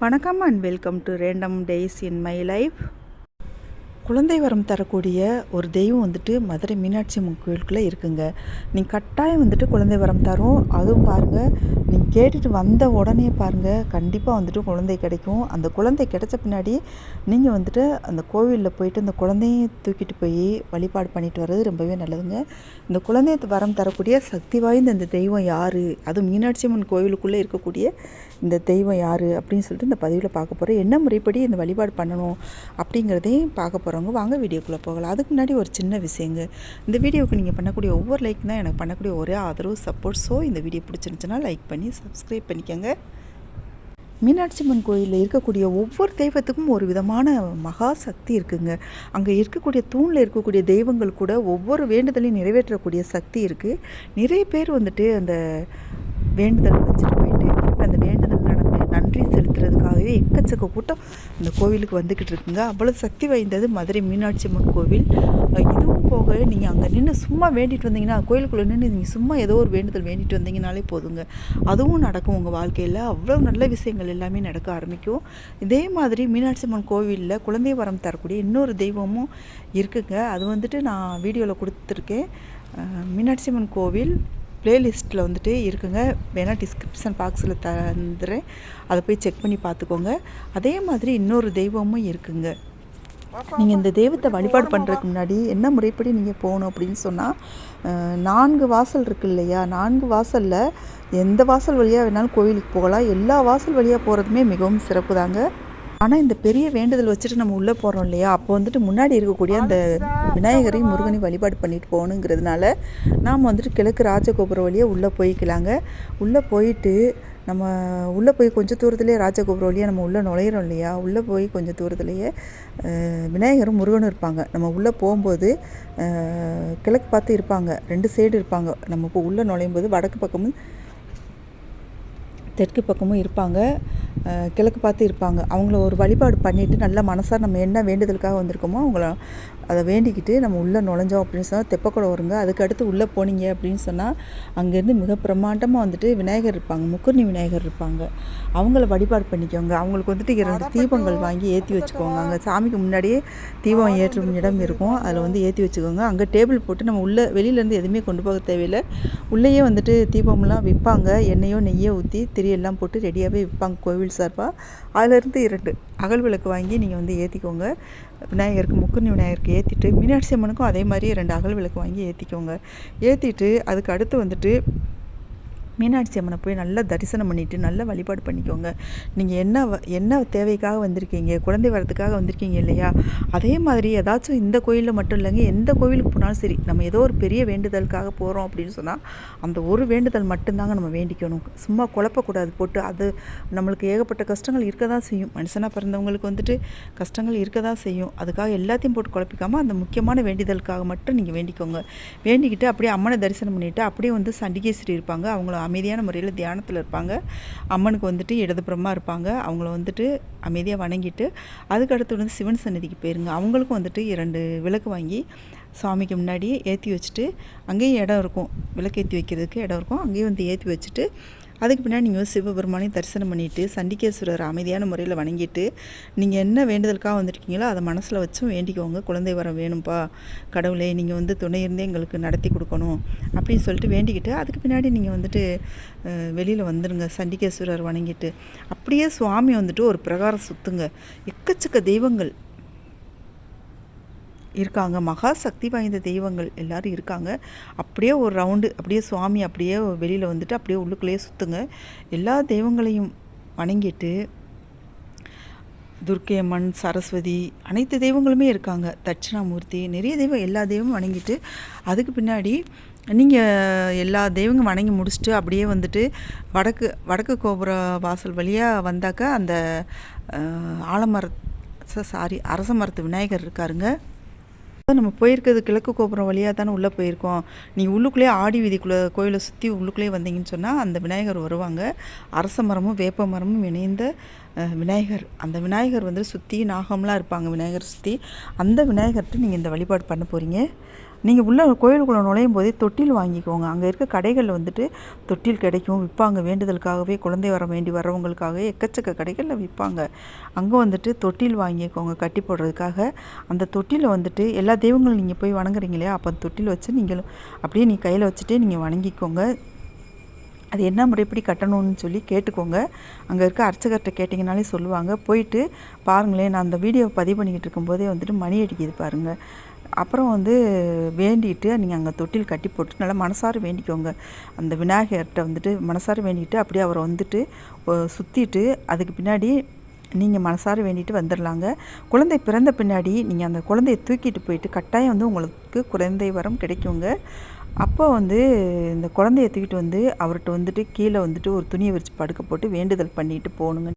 வணக்கம் and welcome to random days in my life குழந்தை வரம் தரக்கூடிய ஒரு தெய்வம் வந்துட்டு மதுரை மீனாட்சி அம்மன் கோயிலுக்குள்ளே இருக்குங்க. நீங்கள் கட்டாயம் வந்துட்டு குழந்தை வரம் தரும். அதுவும் பாருங்கள் நீங்கள் கேட்டுட்டு வந்த உடனே பாருங்கள் கண்டிப்பாக வந்துட்டு குழந்தை கிடைக்கும். அந்த குழந்தை கிடைச்ச பின்னாடி நீங்கள் வந்துட்டு அந்த கோவிலில் போயிட்டு அந்த குழந்தையும் தூக்கிட்டு போய் வழிபாடு பண்ணிட்டு வர்றது ரொம்பவே நல்லதுங்க. இந்த குழந்தை வரம் தரக்கூடிய சக்தி வாய்ந்த இந்த தெய்வம் யார்? அதுவும் மீனாட்சி அம்மன் கோவிலுக்குள்ளே இருக்கக்கூடிய இந்த தெய்வம் யார்? அப்படின்னு சொல்லிட்டு இந்த பதிவில் பார்க்க போகிறோம் என்ன முறைப்படி இந்த வழிபாடு பண்ணணும் அப்படிங்கிறதையும் பார்க்க போகிறோம் போகிறவங்க வாங்க வீடியோக்குள்ளே போகலாம். அதுக்கு முன்னாடி ஒரு சின்ன விஷயங்க. இந்த வீடியோவுக்கு நீங்கள் பண்ணக்கூடிய ஒவ்வொரு லைக் தான் எனக்கு பண்ணக்கூடிய ஒரே ஆதரவு சப்போர்ட் ஸோ இந்த வீடியோ பிடிச்சிருந்துச்சுன்னா லைக் பண்ணி சப்ஸ்கிரைப் பண்ணிக்கோங்க. மீனாட்சி அம்மன் கோயிலில் இருக்கக்கூடிய ஒவ்வொரு தெய்வத்துக்கும் ஒரு விதமான மகா சக்தி இருக்குங்க. அங்கே இருக்கக்கூடிய தூணில் இருக்கக்கூடிய தெய்வங்கள் கூட ஒவ்வொரு வேண்டுதலையும் நிறைவேற்றக்கூடிய சக்தி இருக்குது நிறைய பேர் வந்துட்டு அந்த வேண்டுதல் வச்சுட்டு போயிட்டு நடந்து நன்றி செலுத்துறதுக்காகவே எக்கச்சக்க கூட்டம் இந்த கோவிலுக்கு வந்துக்கிட்டு இருக்குங்க. அவ்வளோ சக்தி வாய்ந்தது மதுரை மீனாட்சி அம்மன் கோவில். இதுவும் போக நீங்கள் அங்கே நின்று சும்மா வேண்டிட்டு வந்தீங்கன்னா கோயிலுக்குள்ளே நின்று நீங்கள் சும்மா ஏதோ ஒரு வேண்டுதல் வேண்டிட்டு வந்தீங்கனாலே போதுங்க. அதுவும் நடக்கும் உங்கள் வாழ்க்கையில். அவ்வளோ நல்ல விஷயங்கள் எல்லாமே நடக்க ஆரம்பிக்கும். இதே மாதிரி மீனாட்சி அம்மன் கோவிலில் குழந்தை வரம் தரக்கூடிய இன்னொரு தெய்வமும் இருக்குங்க. அது வந்துட்டு நான் வீடியோவில் கொடுத்துருக்கேன். மீனாட்சி அம்மன் கோவில் ப்ளேலிஸ்ட்டில் வந்துட்டு இருக்குங்க. வேணால் டிஸ்கிரிப்ஷன் பாக்ஸில் தந்துடுறேன் அதை போய் செக் பண்ணி பார்த்துக்கோங்க அதே மாதிரி இன்னொரு தெய்வமும் இருக்குங்க. நீங்கள் இந்த தெய்வத்தை வழிபாடு பண்ணுறதுக்கு முன்னாடி என்ன முறைப்படி நீங்கள் போகணும் அப்படின்னு சொன்னால் நான்கு வாசல் இருக்கு இல்லையா? நான்கு வாசலில் எந்த வாசல் வழியாக வேணாலும் கோவிலுக்கு போகலாம். எல்லா வாசல் வழியாக போகிறதுமே மிகவும் சிறப்பு தாங்க ஆனால் இந்த பெரிய வேண்டுதல் வச்சுட்டு நம்ம உள்ளே போகிறோம் இல்லையா? அப்போ வந்துட்டு முன்னாடி இருக்கக்கூடிய அந்த விநாயகரையும் முருகனையும் வழிபாடு பண்ணிட்டு போகணுங்கிறதுனால நாம் வந்துட்டு கிழக்கு ராஜகோபுரம் வழியாக உள்ளே போய்க்கலாங்க. உள்ளே போயிட்டு நம்ம உள்ளே போய் கொஞ்சம் தூரத்துலேயே ராஜகோபுரம் வழியாக நம்ம உள்ளே நுழையிறோம் இல்லையா? உள்ளே போய் கொஞ்சம் தூரத்துலேயே விநாயகரும் முருகனும் இருப்பாங்க. நம்ம உள்ளே போகும்போது கிழக்கு பார்த்து இருப்பாங்க. ரெண்டு சைடு இருப்பாங்க. நம்ம இப்போ உள்ளே நுழையும் போது வடக்கு பக்கமும் தெற்கு பக்கமும் இருப்பாங்க. கிழக்கு பார்த்து இருப்பாங்க. அவங்கள ஒரு வழிபாடு பண்ணிவிட்டு நல்லா மனசாக நம்ம என்ன வேண்டுதலுக்காக வந்திருக்கோமோ அவங்கள அதை வேண்டிக்கிட்டு நம்ம உள்ளே நுழைஞ்சோம் அப்படின்னு சொன்னால் தெப்பக்குளம் வருங்க. அதுக்கு அடுத்து உள்ளே போனீங்க அப்படின்னு சொன்னால் அங்கேருந்து மிக பிரம்மாண்டமாக வந்துட்டு விநாயகர் இருப்பாங்க. முக்குர்ணி விநாயகர் இருப்பாங்க. அவங்கள வழிபாடு பண்ணிக்கோங்க. அவங்களுக்கு வந்துட்டு இரண்டு தீபங்கள் வாங்கி ஏற்றி வச்சுக்கோங்க. அங்கே சாமிக்கு முன்னாடியே தீபம் ஏற்றும் இடம் இருக்கும். அதில் வந்து ஏற்றி வச்சுக்கோங்க. அங்கே டேபிள் போட்டு நம்ம உள்ளே வெளியிலேருந்து எதுவுமே கொண்டு போக தேவையில்லை. உள்ளேயே வந்துட்டு தீபம்லாம் விற்பாங்க. எண்ணெயோ நெய்யோ ஊற்றி திரியெல்லாம் போட்டு ரெடியாகவே விற்பாங்க கோவில் சார்பாக. அதிலேருந்து இரண்டு அகல் விளக்கு வாங்கி நீங்கள் வந்து ஏற்றிக்கோங்க. விநாயகருக்கு முக்குனி விநாயகருக்கு ஏற்றிட்டு மீனாட்சி அம்மனுக்கும் அதே மாதிரி ரெண்டு அகல் விளக்கு வாங்கி ஏற்றிக்கோங்க ஏற்றிட்டு அதுக்கு அடுத்து வந்துட்டு மீனாட்சி அம்மனை போய் நல்லா தரிசனம் பண்ணிவிட்டு நல்லா வழிபாடு பண்ணிக்கோங்க. நீங்கள் என்ன வ- என்ன தேவைக்காக வந்திருக்கீங்க குழந்தை வரத்துக்காக வந்திருக்கீங்க இல்லையா? அதே மாதிரி ஏதாச்சும் இந்த கோயிலில் மட்டும் இல்லைங்க எந்த கோவிலுக்கு போனாலும் சரி நம்ம ஏதோ ஒரு பெரிய வேண்டுதலுக்காக போகிறோம் அப்படின்னு சொன்னால் அந்த ஒரு வேண்டுதல் மட்டும்தாங்க நம்ம வேண்டிக்கணும். சும்மா குழப்பக்கூடாது போட்டு அது நம்மளுக்கு ஏகப்பட்ட கஷ்டங்கள் இருக்க தான் செய்யும். மனுஷனாக பிறந்தவங்களுக்கு வந்துட்டு கஷ்டங்கள் இருக்க தான் செய்யும். அதுக்காக எல்லாத்தையும் போட்டு குழப்பிக்காமல் அந்த முக்கியமான வேண்டுதலுக்காக மட்டும் நீங்கள் வேண்டிக்கோங்க. வேண்டிக்கிட்டு அப்படியே அம்மனை தரிசனம் பண்ணிவிட்டு அப்படியே வந்து சண்டிகேஸ்வரி இருப்பாங்க. அவங்கள அமைதியான முறையில் தியானத்தில் இருப்பாங்க. அம்மனுக்கு வந்துட்டு இடதுபுறமாக இருப்பாங்க. அவங்கள வந்துட்டு அமைதியாக வணங்கிட்டு அதுக்கு அடுத்து வந்து சிவன் சன்னதிக்கு போயிருங்க. அவங்களுக்கும் வந்துட்டு இரண்டு விளக்கு வாங்கி சாமிக்கு முன்னாடியே ஏற்றி வச்சுட்டு அங்கேயும் இடம் இருக்கும். விளக்கு ஏற்றி வைக்கிறதுக்கு இடம் இருக்கும். அங்கேயும் வந்து ஏற்றி வச்சுட்டு அதுக்கு பின்னாடி நீங்கள் சிவபெருமானையும் தரிசனம் பண்ணிவிட்டு சண்டிகேஸ்வரர் அமைதியான முறையில் வணங்கிட்டு நீங்கள் என்ன வேண்டுதலுக்காக வந்திருக்கீங்களோ அதை மனசில் வச்சும் வேண்டிக்கோங்க. குழந்தை வரம் வேணும்ப்பா கடவுளே நீங்கள் வந்து துணை இருந்தே எங்களுக்கு நடத்தி கொடுக்கணும் அப்படின்னு சொல்லிட்டு வேண்டிக்கிட்டு அதுக்கு பின்னாடி நீங்கள் வந்துட்டு வெளியில் வந்துடுங்க சண்டிகேஸ்வரர் வணங்கிட்டு. அப்படியே சுவாமி வந்துட்டு ஒரு பிரகாரம் சுற்றுங்க எக்கச்சக்க தெய்வங்கள். இருக்காங்க. மகா சக்தி வாய்ந்த தெய்வங்கள் எல்லோரும் இருக்காங்க. அப்படியே ஒரு ரவுண்டு அப்படியே சுவாமி அப்படியே வெளியில் வந்துட்டு அப்படியே உள்ளுக்குள்ளேயே சுற்றுங்க எல்லா தெய்வங்களையும் வணங்கிட்டு துர்க்கை அம்மன் சரஸ்வதி அனைத்து தெய்வங்களுமே இருக்காங்க. தட்சிணாமூர்த்தி நிறைய தெய்வம் எல்லா தெய்வமும் வணங்கிட்டு அதுக்கு பின்னாடி நீங்கள் எல்லா தெய்வங்களும் வணங்கி முடிச்சுட்டு அப்படியே வந்துட்டு வடக்கு வடக்கு கோபுர வாசல் வழியாக வந்தாக்கா அந்த அஹ், ஆலமர சாரி அரச மரத்து விநாயகர் இருக்காருங்க. நம்ம போயிருக்கிறது கிழக்கு கோபுரம் வழியாக தானே உள்ளே போயிருக்கோம். நீ உள்ளுக்குள்ளேயே ஆடி வீதிக்குள்ளே கோயிலை சுற்றி உள்ளுக்குள்ளேயே வந்தீங்கன்னு சொன்னால் அந்த விநாயகர் வருவாங்க. அரச மரமும் வேப்ப மரமும் இணைந்த விநாயகர் அந்த விநாயகர் வந்து சுற்றி நாகம்லாம் இருப்பாங்க விநாயகர் சுற்றி அந்த விநாயகர்கிட்ட நீங்கள் இந்த வழிபாடு பண்ண போகிறீங்க நீங்கள் உள்ள கோயிலுக்குள்ளே நுழையும் போதே தொட்டில் வாங்கிக்கோங்க. அங்கே இருக்க கடைகளில் வந்துட்டு தொட்டில் கிடைக்கும் விற்பாங்க. வேண்டுதலுக்காகவே குழந்தை வர வேண்டி வரவங்களுக்காகவே எக்கச்சக்க கடைகளில் விற்பாங்க. அங்கே வந்துட்டு தொட்டில் வாங்கிக்கோங்க கட்டி போடுறதுக்காக. அந்த தொட்டியில் வந்துட்டு எல்லா தெய்வங்களும் நீங்கள் போய் வணங்குறீங்களே அப்போ அந்த தொட்டில் வச்சு நீங்களும் அப்படியே நீ கையில் வச்சுட்டே நீங்கள் வணங்கிக்கோங்க. அது என்ன முறைப்படி கட்டணும்னு சொல்லி கேட்டுக்கோங்க. அங்கே இருக்க அர்ச்சகர்கிட்ட கேட்டிங்கனாலே சொல்லுவாங்க. போயிட்டு பாருங்களேன் நான் அந்த வீடியோ பதிவு பண்ணிக்கிட்டு இருக்கும்போதே வந்துட்டு மணி அடிக்குது பாருங்கள் அப்புறம் வந்து வேண்டிட்டு நீங்கள் அங்கே தொட்டில் கட்டி போட்டு நல்லா மனசார வேண்டிக்கோங்க. அந்த விநாயகர்கிட்ட வந்துட்டு மனசார வேண்டிட்டு அப்படியே அவரை வந்துட்டு சுற்றிட்டு அதுக்கு பின்னாடி நீங்கள் மனசார வேண்டிட்டு வந்துடலாங்க குழந்தை பிறந்த பின்னாடி நீங்கள் அந்த குழந்தைய தூக்கிட்டு போயிட்டு கட்டாயம் வந்து உங்களுக்கு குழந்தை வரம் கிடைக்குங்க. அப்போ வந்து இந்த குழந்தைய தூக்கிட்டு வந்து அவர்கிட்ட வந்துட்டு கீழே வந்துட்டு ஒரு துணியை விரித்து படுக்க போட்டு வேண்டுதல் பண்ணிட்டு போகணுங்க.